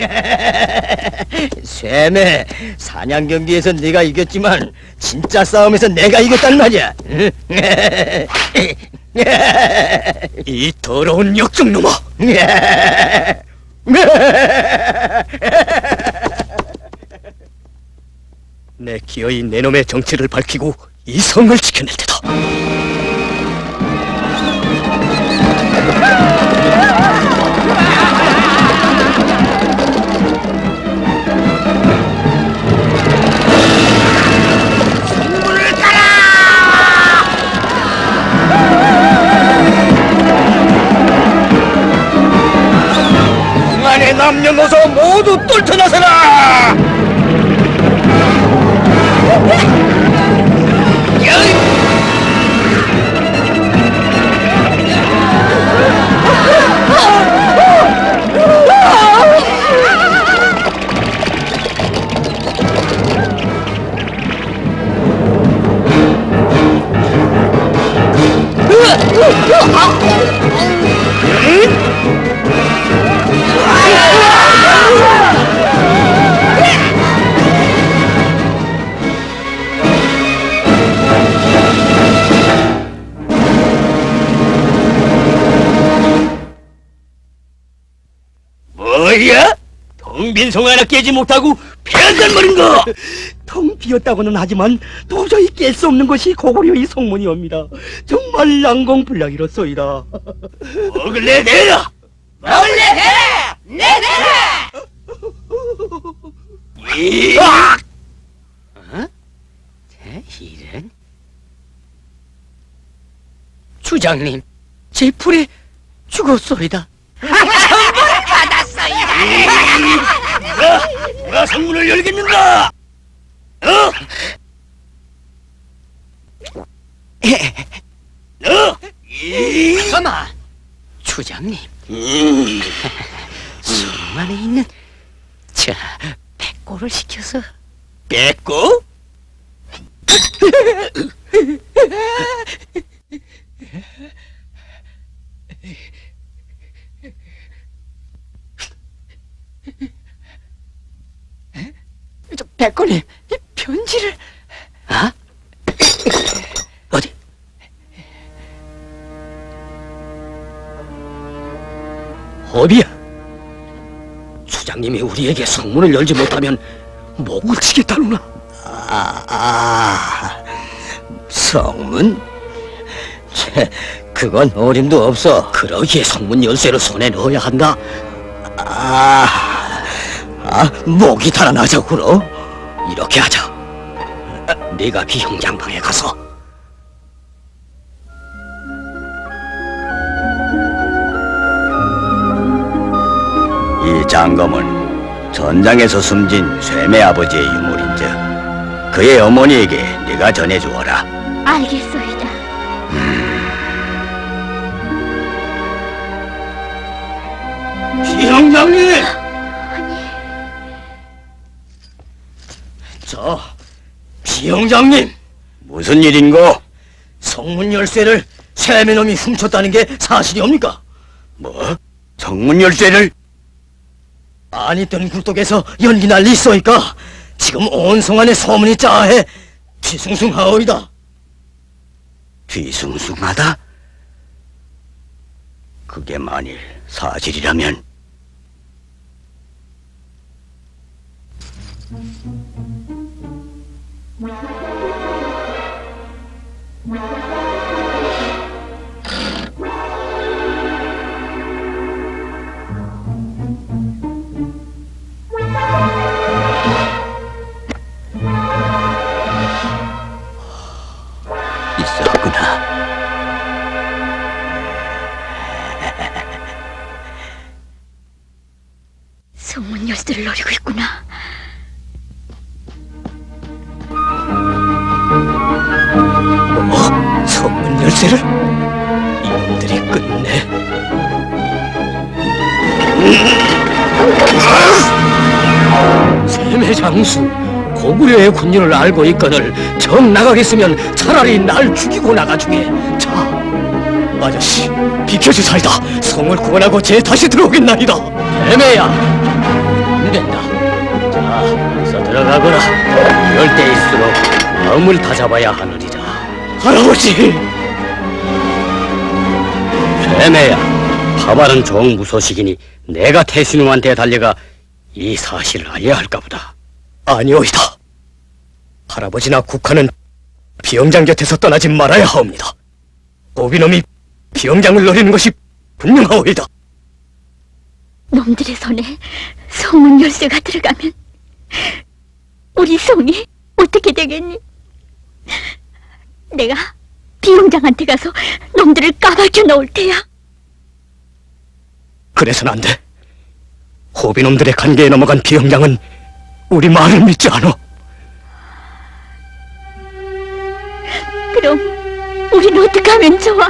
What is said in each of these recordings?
쇠매 사냥 경기에서 네가 이겼지만 진짜 싸움에서 내가 이겼단 말이야. 이 더러운 역적놈아! 내 기어이 내 놈의 정체를 밝히고 이 성을 지켜낼 테다. 남녀노소 모두 뚫쳐 나서 텅빈성 하나 깨지 못하고 패한단 말인가? 텅 비었다고는 하지만 도저히 깰 수 없는 것이 고구려의 성문이옵니다. 정말 난공불락이로소이다. 먹을 내 내라! 먹을 내 내라! 내 내라! 이! 어? 이런? 주장님, 제 풀에 죽었소이다. 누가, 누가 성문을 열겠는가? 어? 너? 이... 가만! 추장님, 음, 성 안에 있는 저 백골을 시켜서 뺏고? 백골님 이 편지를 아? 어디? 어디야? 수장님이 우리에게 성문을 열지 못하면 목을 치겠다누나? 아, 아, 성문? 채, 그건 어림도 없어. 그러기에 성문 열쇠를 손에 넣어야 한다. 아, 아, 목이 달아나자구로. 이렇게 하자. 네가 비형장 방에 가서 이 장검은 전장에서 숨진 쇠매 아버지의 유물인즉 그의 어머니에게 네가 전해주어라. 알겠소이다. 비형장님! 비형장님 무슨 일인고? 성문 열쇠를 세매놈이 훔쳤다는 게 사실이옵니까? 뭐? 성문 열쇠를? 아니 뜬 굴뚝에서 연기 날리 있어이까 지금 온 성안에 소문이 짜해 뒤숭숭하오이다 뒤숭숭하다? 그게 만일 사실이라면 있었 고구려의 군인을 알고 있거늘 정 나가겠으면 차라리 날 죽이고 나가주게 자 아저씨 비켜주사이다 성을 구원하고 제 다시 들어오겠나이다 애매야 안 된다. 자, 어서 들어가거라. 이럴 때일수록 마음을 다잡아야 하느니라. 할아버지! 애매야. 파발은 종무소식이니 내가 태순님한테 달려가 이 사실을 알려야 할까 보다. 아니오이다. 할아버지나 국화는 비영장 곁에서 떠나지 말아야 하옵니다. 고비놈이 비영장을 노리는 것이 분명하오이다. 놈들의 손에 성문 열쇠가 들어가면 우리 성이 어떻게 되겠니? 내가 비용장한테 가서 놈들을 까발켜 놓을 테야. 그래서는 안 돼. 호비놈들의 관계에 넘어간 비영장은 우리 말을 믿지 않아. 그럼 우리는 어떻게 하면 좋아?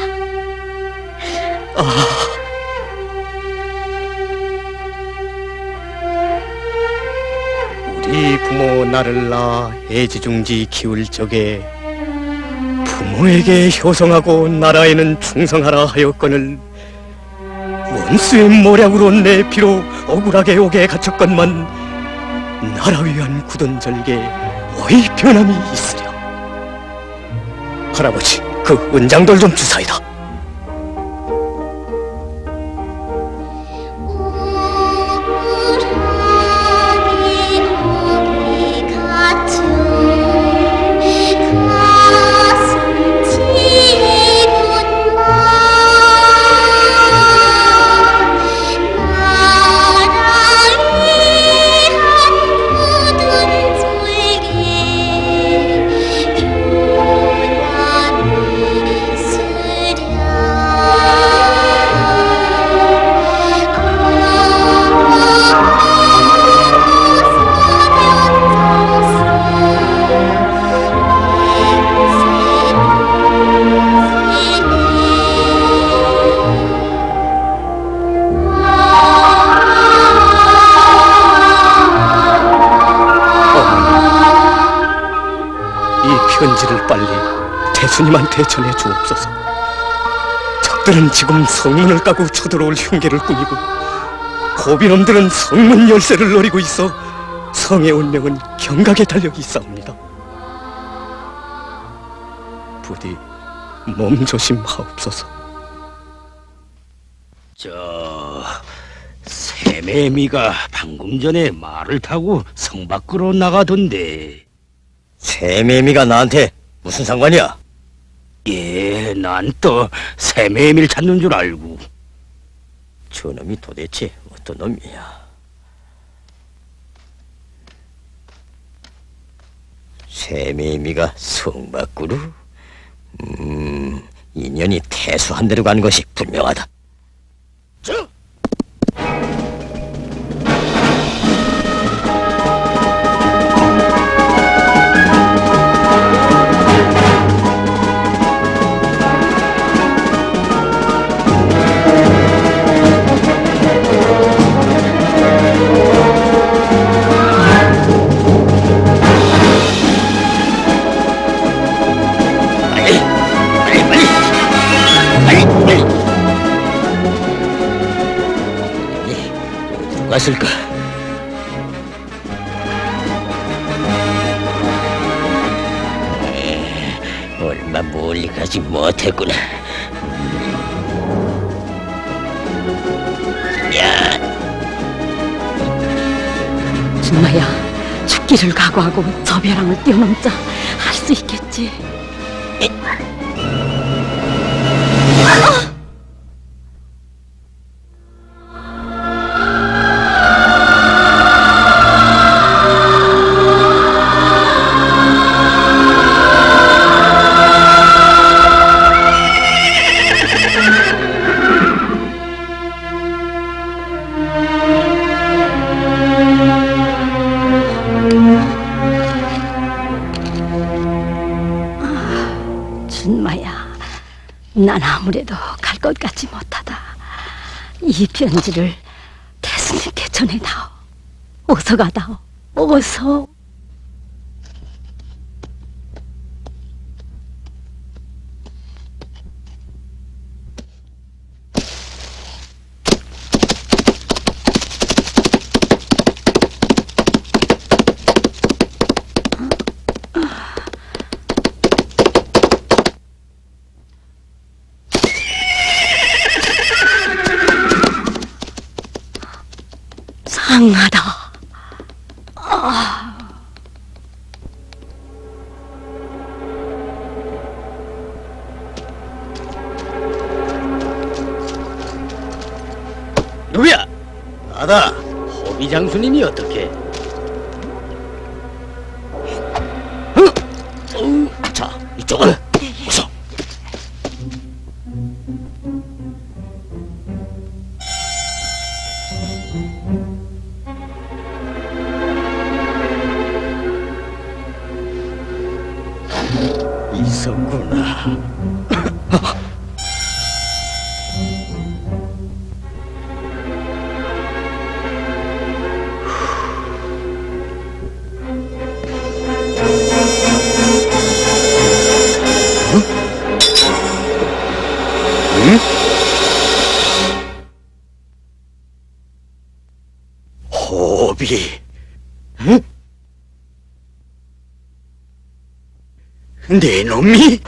우리 부모 나를 낳아 애지중지 키울 적에 부모에게 효성하고 나라에는 충성하라 하였거늘 원수의 모략으로 내 피로 억울하게 옥에 갇혔건만 나라 위한 굳은 절개 어이 변함이 있으랴 할아버지 그 은장돌 좀 주사이다 태수님한테 전해 주옵소서. 적들은 지금 성문을 까고 쳐들어올 흉계를 꾸미고 고비놈들은 성문 열쇠를 노리고 있어 성의 운명은 경각에 달려 있사옵니다. 부디 몸 조심하옵소서. 저 새매미가 방금 전에 말을 타고 성 밖으로 나가던데. 새매미가 나한테 무슨 상관이야? 예, 난또 새매미를 찾는 줄 알고. 저놈이 도대체 어떤 놈이야? 새매미가 성 밖으로? 음, 인연이 태수한 대로 간 것이 분명하다. 갔을까? 에, 얼마 멀리 가지 못했구나. 야! 준마야, 죽기를 각오하고 저 벼랑을 뛰어넘자 할 수 있겠지. 난 아무래도 갈 것 같지 못하다. 이 편지를 태수님께 전해다오. 어서 가다오. 어서. 누구야? 나다. 호비 장수님이 어떻게? 자, 이쪽으 내 놈이?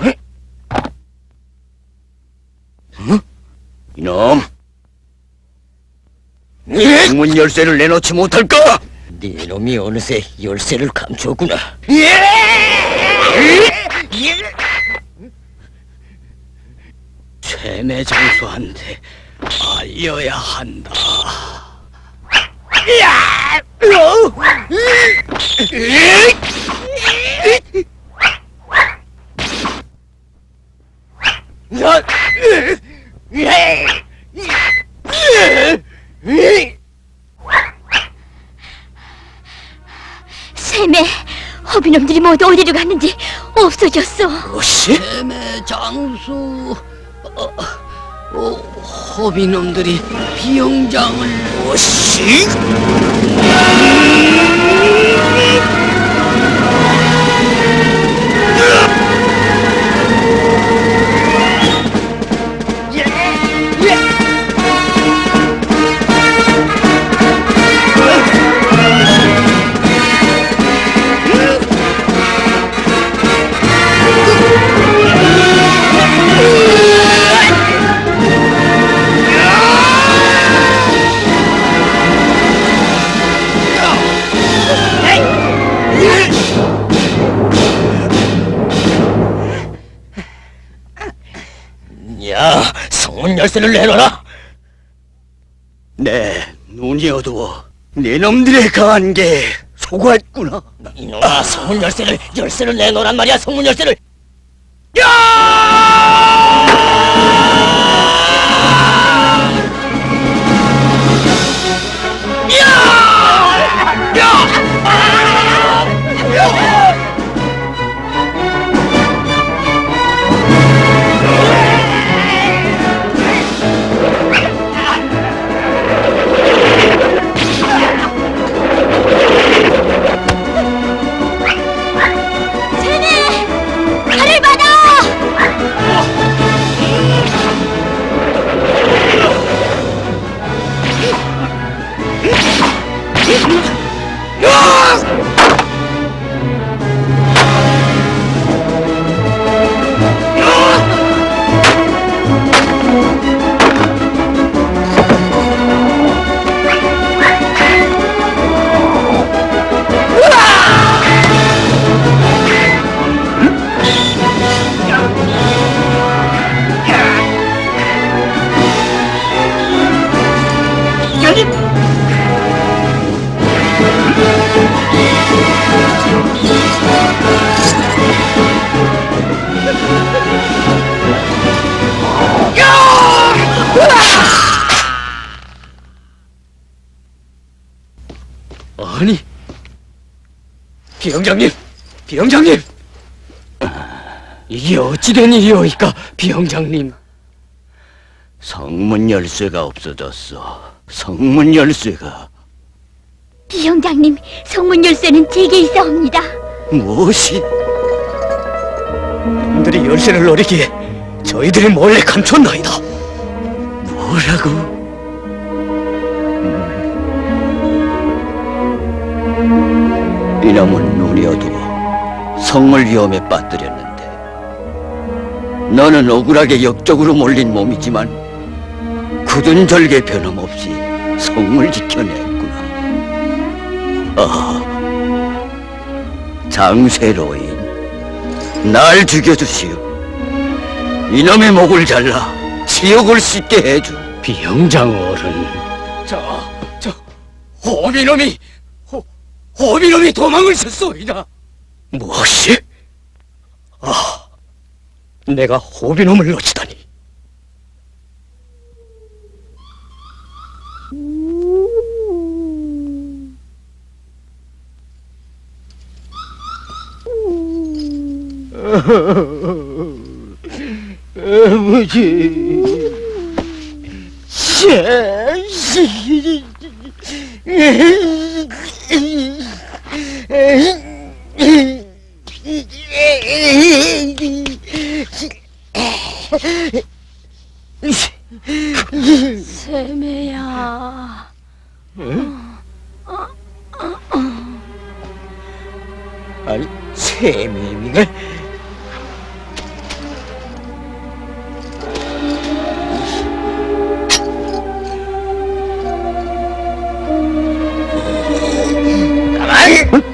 응? 이놈. 문 열쇠를 내놓지 못할까? 네 놈이 어느새 열쇠를 감추었구나. 최내 장수한테 알려야 한다. 샘에 허비놈들이 모두 어디로 갔는지 없어졌어. 샘의 장수. 어, 어, 호비놈들이 비영장을. 오시 야, 열쇠를 내놔라. 내 눈이 어두워 네 놈들의 강한 게 속았구나 이놈아, 성문 열쇠를 열쇠를 내놓으란 말이야. 성문 열쇠를. 샘 비영장님 비영장님 이게 어찌된 일이오이까 비영장님 성문 열쇠가 없어졌어. 성문 열쇠가 비영장님, 성문 열쇠는 제게 있사옵니다. 무엇이? 놈들이 열쇠를 노리기에 저희들이 몰래 감췄나이다. 뭐라고? 이놈은 눈이 어두워 성을 위험에 빠뜨렸는데 너는 억울하게 역적으로 몰린 몸이지만 굳은 절개 변함없이 성을 지켜냈구나. 장쇠로인, 날 죽여주시오. 이놈의 목을 잘라 지옥을 씻게 해주. 비영장 어른. 저, 저, 호비놈이, 호, 호비놈이 도망을 쳤소이다. 무엇이? 아, 내가 호비놈을 놓치다니. 아버지, 자식이, 세매야. 아니, 세미미가 가만히!